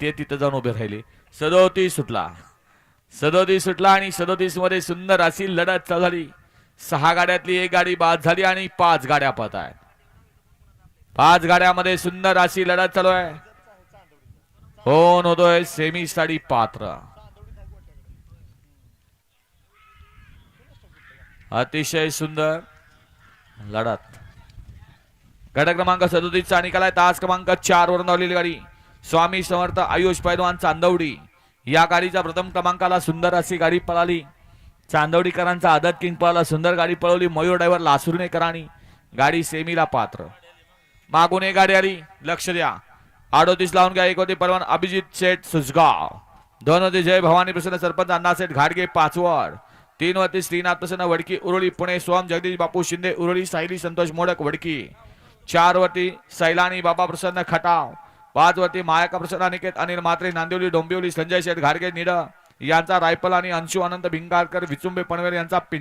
ते तिथं जाऊन उभे राहिले. सदोतीस सुटला. सदोतीस सुटला आणि सदोतीसमध्ये सुंदर अशी लढत चालू झाली. सहा गाड्यातली एक गाडी बाद झाली आणि पाच गाड्या पत आहेत. पाच गाड्यामध्ये सुंदर अशी लढत चालू आहे. हो नोदोय सेमी साडी पात्र? अतिशय सुंदर लढत. गट क्रमांक सदोतीसचा निकाल आहे. तास क्रमांक चार वर धावलेली गाडी. स्वामी समर्थ आयुष पैलवान चांदवडी. या गाडीच्या प्रथम क्रमांकाला सुंदर अशी गाडी पळाली. चांदवडीकरांचा आदत किंग पळाला सुंदर गाडी पळवली मयूर ड्रायव्हर लासुरणेकरांनी गाडी सेमीला पात्र. मागून एक गाडी आली लक्ष द्या. अडोतीस लावून घ्या एक होती परवान अभिजित शेठ सुजगाव. दोन होते जय भवानी प्रसन्न सरपंच अण्णासेठ घाटगे पाचवड. तीन होती श्रीनाथ प्रसन्न वडकी उरुळी पुणे सोम जगदीश बापू शिंदे उरुळी सायली संतोष मोडक वडकी. चार वरती सैलानी बाबा प्रसन्न खटाव. पाच वरती मायाका प्रसन्न अनिकेत अनिल मात्रे नांदिवली डोंबिवली संजय शेठ घाडगे निड यांचा रायफल आणि अंशु अनंत भिंगारकर विचुंबे पनवेल यांचा